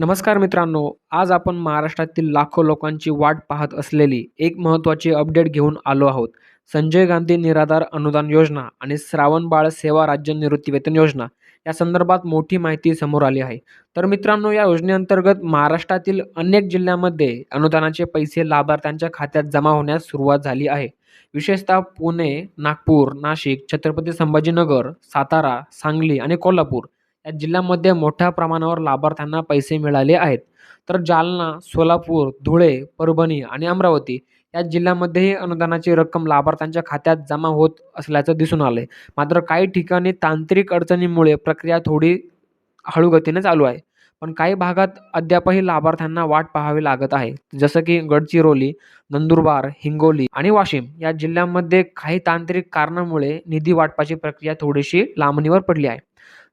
नमस्कार मित्रांनो आज आपण महाराष्ट्रातील लाखो लोकांची वाट पाहत असलेली एक महत्त्वाची अपडेट घेऊन आलो आहोत. संजय गांधी निराधार अनुदान योजना आणि श्रावणबाळ सेवा राज्य निवृत्तीवेतन योजना या संदर्भात मोठी माहिती समोर आली आहे. तर मित्रांनो या योजनेअंतर्गत महाराष्ट्रातील अनेक जिल्ह्यांमध्ये अनुदानाचे पैसे लाभार्थ्यांच्या खात्यात जमा होण्यास सुरुवात झाली आहे. विशेषतः पुणे नागपूर नाशिक छत्रपती संभाजीनगर सातारा सांगली आणि कोल्हापूर या जिल्ह्यामध्ये मोठ्या प्रमाणावर लाभार्थ्यांना पैसे मिळाले आहेत. तर जालना सोलापूर धुळे परभणी आणि अमरावती या जिल्ह्यामध्येही अनुदानाची रक्कम लाभार्थ्यांच्या खात्यात जमा होत असल्याचं दिसून आलं आहे मात्र काही ठिकाणी तांत्रिक अडचणीमुळे प्रक्रिया थोडी हळूगतीने चालू आहे. पण काही भागात अद्यापही लाभार्थ्यांना वाट पाहावी लागत आहे. जसं की गडचिरोली नंदुरबार हिंगोली आणि वाशिम या जिल्ह्यांमध्ये काही तांत्रिक कारणामुळे निधी वाटपाची प्रक्रिया थोडीशी लांबणीवर पडली आहे.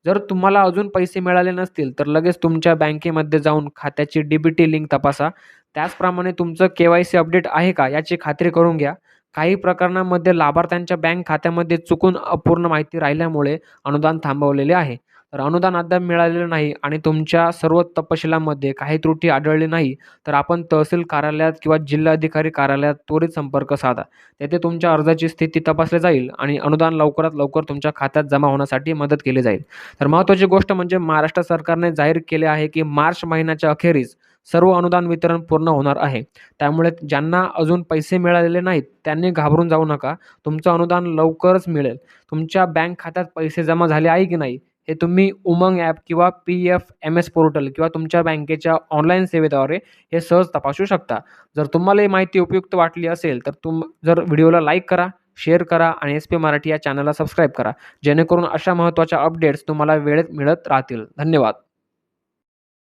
जर तुम्हाला अजून पैसे मिळाले नसतील तर लगेच तुमच्या बँकेमध्ये जाऊन खात्याची डी बी टी लिंक तपासा. त्याचप्रमाणे तुमचं के वाय सी अपडेट आहे का याची खात्री करून घ्या. काही प्रकरणांमध्ये लाभार्थ्यांच्या बँक खात्यामध्ये चुकून अपूर्ण माहिती राहिल्यामुळे अनुदान थांबवलेले आहे. तर अनुदान अद्याप मिळालेलं नाही आणि तुमच्या सर्व तपशिलामध्ये काही त्रुटी आढळली नाही तर आपण तहसील कार्यालयात किंवा जिल्हाधिकारी कार्यालयात त्वरित संपर्क साधा. तेथे तुमच्या अर्जाची स्थिती तपासली जाईल आणि अनुदान लवकरात लवकर तुमच्या खात्यात जमा होण्यासाठी मदत केली जाईल. तर महत्त्वाची गोष्ट म्हणजे महाराष्ट्र सरकारने जाहीर केले आहे की मार्च महिन्याच्या अखेरीस सर्व अनुदान वितरण पूर्ण होणार आहे. त्यामुळे ज्यांना अजून पैसे मिळालेले नाहीत त्यांनी घाबरून जाऊ नका. तुमचं अनुदान लवकरच मिळेल. तुमच्या बँक खात्यात पैसे जमा झाले आहे की नाही हे तुम्ही उमंग ॲप किंवा P F M S portal किंवा तुमच्या बँकेच्या ऑनलाईन सेवेद्वारे हे सहज तपासू शकता. जर तुम्हाला ही माहिती उपयुक्त वाटली असेल तर तुम जर व्हिडिओला लाईक करा शेअर करा आणि एस पी मराठी या चॅनलला सबस्क्राईब करा. जेणेकरून अशा महत्त्वाच्या अपडेट्स तुम्हाला वेळेत मिळत राहतील. धन्यवाद.